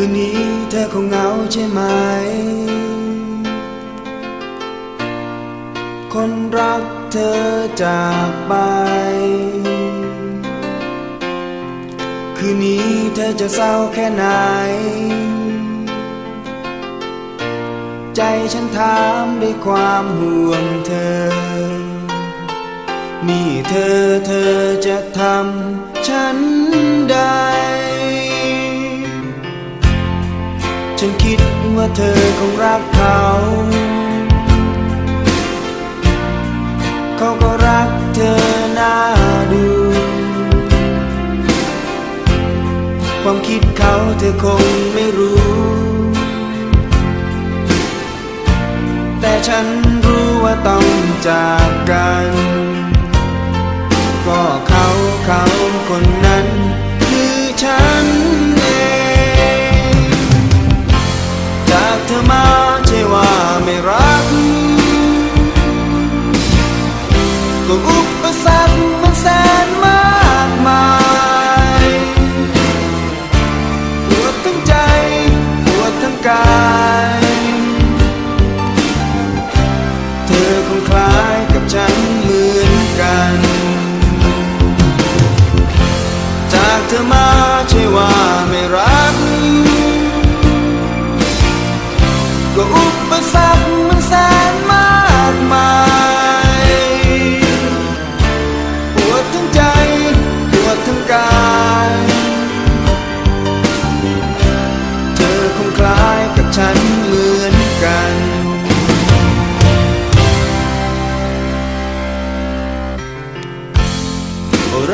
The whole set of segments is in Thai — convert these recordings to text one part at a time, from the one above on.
คืนนี้เธอคงเหงาใช่ไหม คนรักเธอจากไป คืนนี้เธอจะเศร้าแค่ไหน ใจฉันถามด้วยความห่วงเธอ นี่เธอเธอจะทำฉันได้ ฉันคิดว่าเธอคงรักเขา เขาก็รักเธอน่าดู ความคิดเขาเธอคงไม่รู้ แต่ฉันรู้ว่าต้องจากกัน ก็เขาเขาคนนั้น ว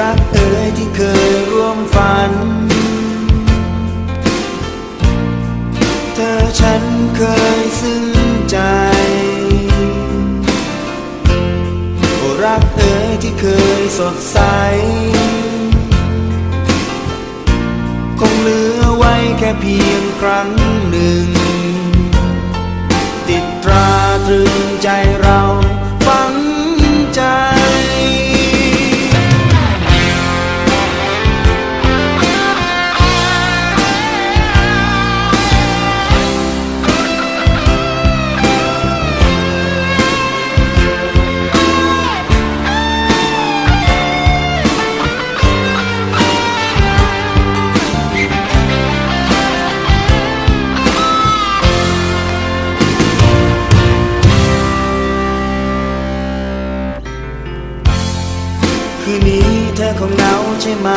รักเอ่ยที่เคยร่วมฝัน เธอฉันเคยซึ้งใจโอรักเอ่ยที่เคยสดใส คงเหลือไว้แค่เพียงครั้งหนึ่ง ติดตราตรึง อคงเหงาใช่ไหม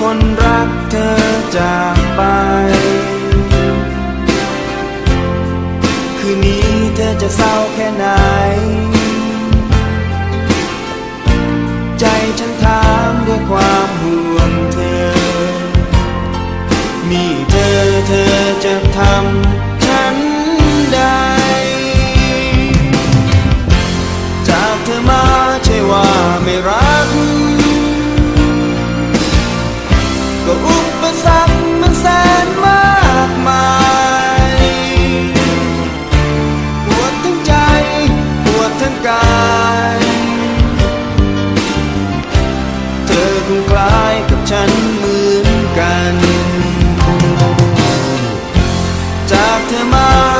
คนรักเธอจากไป คืนนี้เธอจะเศร้าแค่ไหน ฉันเหมือนกัน จากเธอมา